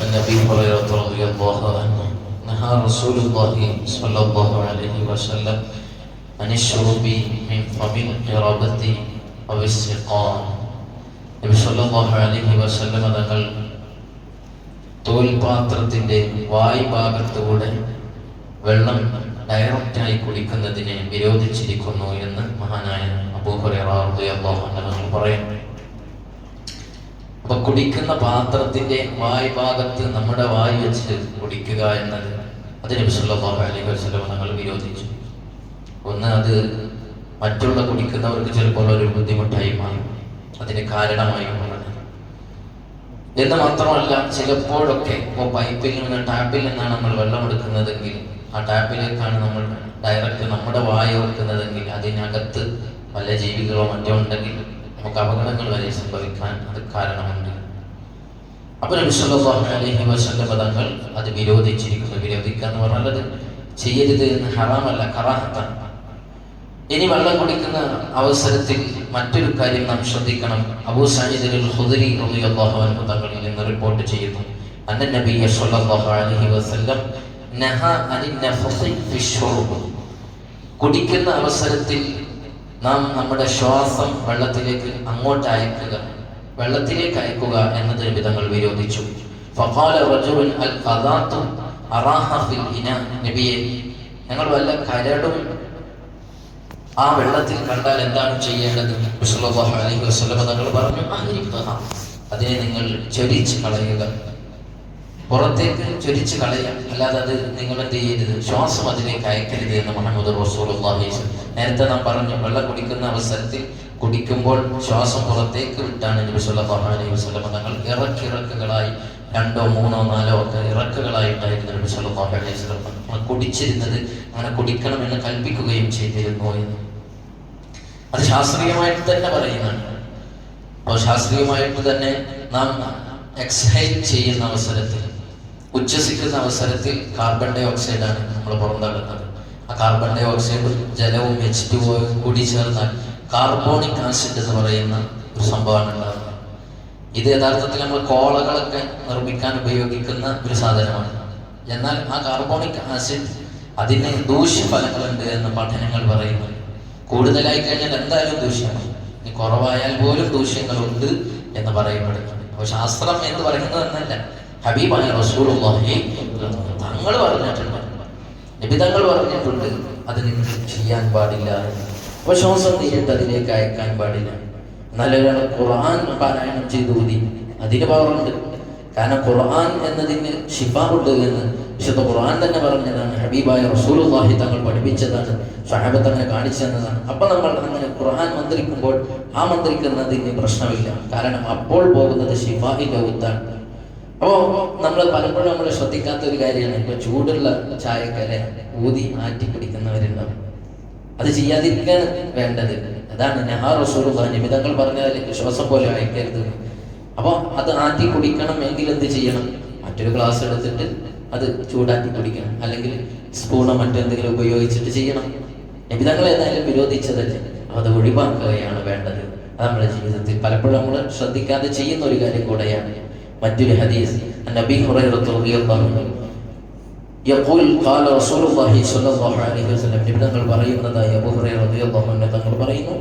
عن ابي هريره رضي الله عنه نهى رسول الله صلى الله عليه وسلم عن الشرب من فم القرابة أو السقاء നബി സല്ലല്ലാഹു അലൈഹി വസല്ലം തങ്ങൾ തോൽപാത്രത്തിന്റെ വായ് ഭാഗത്തൂടെ വെള്ളം ഡയറക്റ്റായി കുടിക്കുന്നതിനെ വിരോധിച്ചിരിക്കുന്നു എന്ന് മഹാനായ അബൂഹുറങ്ങൾ പറയുന്നു അപ്പൊ കുടിക്കുന്ന പാത്രത്തിന്റെ വായ് ഭാഗത്ത് നമ്മുടെ വായ് വെച്ച് കുടിക്കുക എന്നത് അതിന് സല്ലല്ലാഹു അലൈഹി തങ്ങൾ വിരോധിച്ചു. ഒന്ന് അത് മറ്റുള്ള കുടിക്കുന്നവർക്ക് ചിലപ്പോൾ ഒരു ബുദ്ധിമുട്ടായി മാറും. അതിന് കാരണമായി മാറും. എന്ന് മാത്രമല്ല ചിലപ്പോഴൊക്കെ ഇപ്പോൾ പൈപ്പിൽ നിന്ന് ടാപ്പിൽ നിന്നാണ് നമ്മൾ വെള്ളം എടുക്കുന്നതെങ്കിൽ ആ ടാപ്പിലേക്കാണ് നമ്മൾ ഡയറക്റ്റ് നമ്മുടെ വായ വെക്കുന്നതെങ്കിൽ അതിനകത്ത് പല ജീവികളോ മറ്റോ ഉണ്ടെങ്കിൽ നമുക്ക് അപകടങ്ങൾ വരെ സംഭവിക്കാൻ അത് കാരണമുണ്ട്. അപ്പോൾ നബി സല്ലല്ലാഹു അലൈഹി വസല്ലം പദങ്ങൾ അത് വിരോധിച്ചിരിക്കുന്നു. വിരോധിക്കുക എന്ന് പറഞ്ഞത് ചെയ്യരുത് എന്ന് ഹറാമല്ല കറാഹത്താണ്. ഇനി വെള്ളം കുടിക്കുന്ന അവസരത്തിൽ മറ്റൊരു കാര്യം നാം ശ്രദ്ധിക്കണം. അബൂ സഈദ് അൽ ഖുദരി റളിയല്ലാഹു അൻഹു തങ്ങളിൽ നിന്ന് റിപ്പോർട്ട് ചെയ്യുന്നു. അന്ന നബിയ സ്വല്ലല്ലാഹു അലൈഹി വസല്ലം നഹ ഫി കുടിക്കുന്ന അവസരത്തിൽ നാം നമ്മുടെ ശ്വാസം വെള്ളത്തിലേക്ക് അങ്ങോട്ട് അയക്കുക. വെള്ളത്തിലേക്ക് അയക്കുക എന്നത് വിധങ്ങൾ വിരോധിച്ചു. ഞങ്ങൾ വല്ല കരടും ആ വെള്ളത്തിൽ കണ്ടാൽ എന്താണ് ചെയ്യേണ്ടത്? തങ്ങൾ പറഞ്ഞു. അതിനെ നിങ്ങൾ ചൊരിച്ച് കളയുക. പുറത്തേക്ക് ചൊരിച്ച് കളയാം അല്ലാതെ അത് നിങ്ങൾ എന്ത് ചെയ്യരുത്? ശ്വാസം അതിലേക്ക് അയക്കരുത് എന്ന് മുഹമ്മദ് റസൂലുള്ളാഹി നേരത്തെ നാം പറഞ്ഞു വെള്ളം കുടിക്കുന്ന അവസരത്തിൽ കുടിക്കുമ്പോൾ ശ്വാസം പുറത്തേക്ക് വിട്ടാണ് തങ്ങൾ ഇറക്കിറക്കുകളായി രണ്ടോ മൂന്നോ നാലോ ഒക്കെ ഇറക്കുകളായി ഉണ്ടായിരുന്നു കുടിച്ചിരുന്നത് അങ്ങനെ കുടിക്കണമെന്ന് കൽപ്പിക്കുകയും ചെയ്തിരുന്നു എന്ന്. അത് ശാസ്ത്രീയമായിട്ട് തന്നെ പറയുന്നതാണ് അപ്പോൾ ശാസ്ത്രീയമായിട്ട് തന്നെ നാം എക്സൈൽ ചെയ്യുന്ന അവസരത്തിൽ ഉച്ഛസിക്കുന്ന അവസരത്തിൽ കാർബൺ ഡൈ ഓക്സൈഡാണ് നമ്മൾ പുറന്തള്ളുന്നത്. കാർബൺ ഡൈ ഓക്സൈഡ് ജലവും എച്ച് ടു കൂടി ചേർന്നാൽ കാർബോണിക് ആസിഡ് എന്ന് പറയുന്ന ഒരു സംഭവമാണ് ഉണ്ടാകുന്നത് ഇത് യഥാർത്ഥത്തിൽ നമ്മൾ കോളകളൊക്കെ നിർമ്മിക്കാൻ ഉപയോഗിക്കുന്ന ഒരു സാധനമാണ്. എന്നാൽ ആ കാർബോണിക് ആസിഡ് അതിന് ദൂഷ്യഫലങ്ങളുണ്ട് എന്ന് പഠനങ്ങൾ പറയുന്നു. കൂടുതലായി കഴിഞ്ഞാൽ എന്തായാലും ദൂഷ്യമാണ്. കുറവായാൽ പോലും ദൂഷ്യങ്ങളുണ്ട് എന്ന് പറയപ്പെടുന്നുണ്ട് അപ്പോൾ ശാസ്ത്രം എന്ന് പറയുന്നത് എന്നല്ല ഹബീബായ റസൂലുള്ളാഹി തങ്ങൾ പറഞ്ഞിട്ടുണ്ട്. നബി പറഞ്ഞിട്ടുണ്ട്. അത് നിങ്ങൾ ചെയ്യാൻ പാടില്ല. അപ്പോൾ ശ്വാസം അതിലേക്ക് അയക്കാൻ പാടില്ല. നല്ലൊരാൾ ഖുർആൻ പാരായണം ചെയ്തു ഊതി അതിന് പവറുണ്ട് കാരണം ഖുർആൻ എന്നതിന് ഷിഫാവുണ്ട് എന്ന് വിശുദ്ധ ഖുർആൻ തന്നെ പറഞ്ഞതാണ്. ഹബീബായ റസൂലുള്ളാഹി തങ്ങൾ പഠിപ്പിച്ചതാണ്. സഹാബത്ത് അങ്ങനെ കാണിച്ചു തന്നതാണ്. അപ്പൊ നമ്മൾ അങ്ങനെ ഖുർആൻ മന്ത്രിക്കുമ്പോൾ ആ മന്ത്രിക്കുന്നതിന് പ്രശ്നമില്ല. കാരണം അപ്പോൾ പോകുന്നത് ഷിഫാഹിന്റെ ഊത്താണ് അപ്പോൾ നമ്മൾ പലപ്പോഴും നമ്മൾ ശ്രദ്ധിക്കാത്ത ഒരു കാര്യമാണ്. ഇപ്പൊ ചൂടുള്ള ചായക്കാരെ ഊതി മാറ്റി കുടിക്കുന്നവരുണ്ടാവും. അത് ചെയ്യാതിരിക്കാൻ വേണ്ടത്. അതാണ് നെഹാ റസൂലുള്ളാഹി നിമിതങ്ങൾ പറഞ്ഞാൽ ശ്വാസം പോലെ അയക്കരുത് അപ്പൊ അത് ആറ്റി കുടിക്കണം എങ്കിൽ എന്ത് ചെയ്യണം? മറ്റൊരു ഗ്ലാസ് എടുത്തിട്ട് അത് ചൂടാക്കി കുടിക്കണം. അല്ലെങ്കിൽ സ്പൂണോ മറ്റെന്തെങ്കിലും ഉപയോഗിച്ചിട്ട് ചെയ്യണം. നിമിതങ്ങൾ ഏതായാലും വിരോധിച്ചതല്ലേ? അപ്പൊ അത് ഒഴിവാക്കുകയാണ് വേണ്ടത്. അത് നമ്മുടെ ജീവിതത്തിൽ പലപ്പോഴും നമ്മൾ ശ്രദ്ധിക്കാതെ ചെയ്യുന്ന ഒരു കാര്യം കൂടെയാണ്. മറ്റൊരു ഹദീസ് നബി ഹുറൈറത്ത് റളിയല്ലാഹു അൻഹു യഖൂൽ ഖാല റസൂലുള്ളാഹി സ്വല്ലല്ലാഹു അലൈഹി വസല്ലം. തങ്ങൾ പറയുന്നതായി അബൂ ഹുറൈറ റളിയല്ലാഹു അൻഹു തങ്ങൾ പറയുന്നു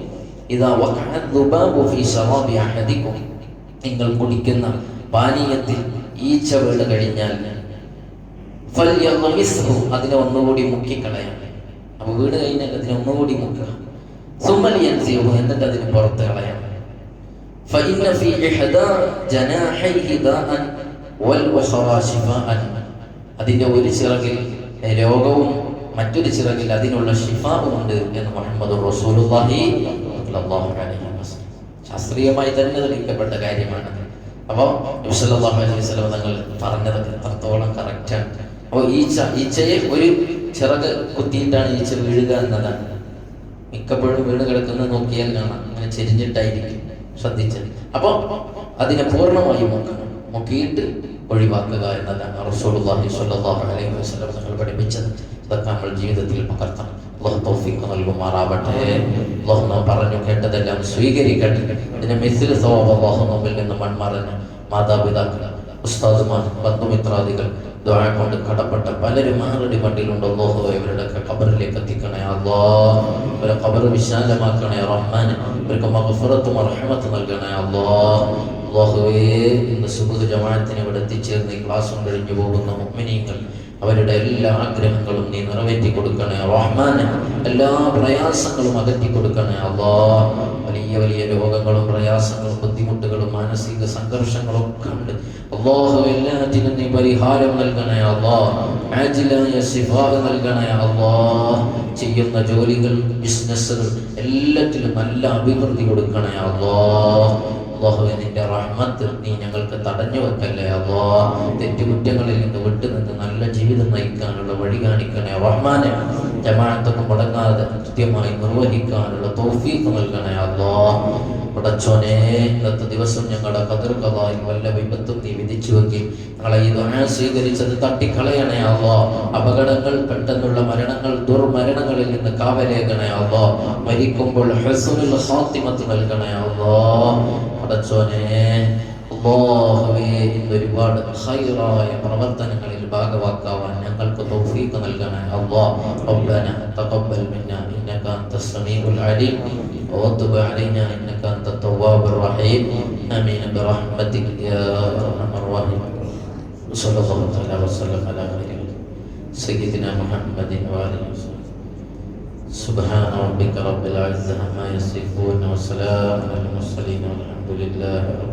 ഇദാ വഖഅ ദുബാബു ഫീ ശറാബി അഹദികും നിങ്ങൾ കുടിക്കുന്ന പാനീയത്തിൽ ഈച്ച വീണ് കഴിഞ്ഞാൽ ഫല്യഗ്മിസ്ഹു അതിനെ ഒന്നുകൂടി മുക്കിക്കളയാം. അപ്പോൾ വീട് കഴിഞ്ഞാൽ അതിനെ ഒന്നുകൂടി മുക്കുക. സുമ്മലിയൻ സിഹു എന്നിട്ട് അതിന് പുറത്ത് കളയാം. فإن في إحدى جناحيه داء والأخرى شفاء അതിന്റെ ഒരു ചിറകിൽ രോഗവും മറ്റൊരു ചിറകിൽ അതിനുള്ള ഷിഫാവും ഉണ്ട് എന്ന് മുഹമ്മദ് റസൂലുള്ളാഹി സ്വല്ലല്ലാഹു അലൈഹി വസല്ലം ശാസ്ത്രീയമായി തന്നെ തെളിയിക്കപ്പെട്ട കാര്യമാണ് അപ്പോൾ നബി സല്ലല്ലാഹു അലൈഹി വസല്ലം തങ്ങൾ പറഞ്ഞത് എത്രത്തോളം കറക്റ്റാണ് അപ്പോൾ ഈച്ച ഈച്ചയെ ഒരു ചിറക് കുത്തിയിട്ടാണ് ഈച്ച വീഴുക എന്നതാണ് മിക്കപ്പോഴും വീണ് കിടക്കുന്നത് നോക്കിയാൽ കാണാം അങ്ങനെ ചെരിഞ്ഞിട്ടായിരിക്കും ശ്രദ്ധിച്ച് അപ്പൊ അതിനെ പൂർണമായും നോക്കണം. നോക്കിയിട്ട് ഒഴിവാക്കുക എന്നതാണ് റസൂലുള്ളാഹി സ്വല്ലല്ലാഹു അലൈഹി വസല്ലം തങ്ങൾ പഠിപ്പിച്ചത്. അതൊക്കെ നമ്മൾ ജീവിതത്തിൽ പകർത്തണം. അള്ളാഹു തൗഫീഖ് നൽകുമാറാവട്ടെ. അള്ളാഹു പറഞ്ഞു കേട്ടതെല്ലാം സ്വീകരിക്കട്ടെ. ഇതിനെ മിസ്സിൽ സ്വഭാവ അള്ളാഹു നമ്മിൽ നിന്ന് മൺമറഞ്ഞ മാതാപിതാക്കൾ ഉസ്താദുമാർ ബന്ധുമിത്രാദികൾ ദ്വാ കൊണ്ട് കടപ്പെട്ട പലരും ആരുടെ വണ്ടിയിലുണ്ട് അള്ളാഹു ഇവരുടെയൊക്കെ ഖബറിലേക്ക് എത്തിക്കണേ. അള്ളാ ഇവരെ ഖബർ വിശാലമാക്കണേ. റഹ്മാൻ ഇവർക്ക് മഗ്ഫിറത്തും റഹ്മത്ത് നൽകണേ. അള്ളാ അള്ളാഹുവേ ഇന്ന് സുബുദ് ജമാഅത്തിന് ഇവിടെ എത്തിച്ചേർന്ന് ഈ ക്ലാസ്സും കഴിഞ്ഞു പോകുന്ന മുഅ്മിനീങ്ങൾ അവരുടെ എല്ലാ ആഗ്രഹങ്ങളും നീ നിറവേറ്റി കൊടുക്കണേ. റഹ്മാൻ എല്ലാ പ്രയാസങ്ങളും അകറ്റി കൊടുക്കണേ. അള്ളാ വലിയ വലിയ രോഗങ്ങളും പ്രയാസങ്ങളും ബുദ്ധിമുട്ടുകളും മാനസിക സംഘർഷങ്ങളും കണ്ട് അള്ളാഹു എല്ലാറ്റിനും നീ പരിഹാരം നൽകണേ അള്ളാ. ആജിലായ ശിഫാ നൽകണേ അള്ളാ. ചെയ്യുന്ന ജോലികൾ ബിസിനസ്സുകൾ എല്ലാത്തിലും നല്ല അഭിവൃദ്ധി കൊടുക്കണേ അള്ളാ. അള്ളാഹുവെ നിന്റെ റഹ്മത്ത് നീ ഞങ്ങൾക്ക് തടഞ്ഞു വെക്കല്ലേ അള്ളാ. തെറ്റുകുറ്റങ്ങളിൽ നിന്ന് വിട്ടുനിന്ന് നല്ല ജീവിതം നയിക്കാനുള്ള വഴി കാണിക്കണേ റഹ്മാനെ. ജമാനത്തൊക്കെ മുടങ്ങാതെ കൃത്യമായി നിർവഹിക്കാനുള്ള തൗഫീഖ് നൽകണേ അള്ളാ. പടച്ചോനെ ഇന്നത്തെ ദിവസം ഞങ്ങളുടെ കതിർക്കഥായി വല്ല വിപത്തും നീ വിധിച്ചുവെങ്കിൽ ഞങ്ങളെ ഈ ദുആ സ്വീകരിച്ചത് തട്ടിക്കളയണേ അള്ളാ. അപകടങ്ങൾ പെട്ടെന്നുള്ള മരണങ്ങൾ ദുർമരണങ്ങളിൽ നിന്ന് കാവലേകണേ അള്ളാ. മരിക്കുമ്പോൾ ഹസ്നുൽ ഖാത്തിമത്ത് നൽകണേ അള്ളാ. പടച്ചോനെ അല്ലാഹുവേ ഇന്ന് ഒരുപാട് ഖൈറായ പ്രവർത്തനങ്ങളിൽ ഭാഗവാക്കാവാൻ ഞങ്ങൾക്ക് തൗഫീഖ് നൽകണേ അല്ലാഹ് റബ്ബന തഖബ്ബൽ മിന്നാ ഇന്നക അൻത സമീഉൽ അലീം وتب علينا انك انت التواب الرحيم امين برحمتك يا ارحم الراحمين صلى الله تعالى وسلم على خير سيدنا محمد وعلى وسلم سبحان ربك رب العزة عما يصفون وسلام على المرسلين والحمد لله رب العالمين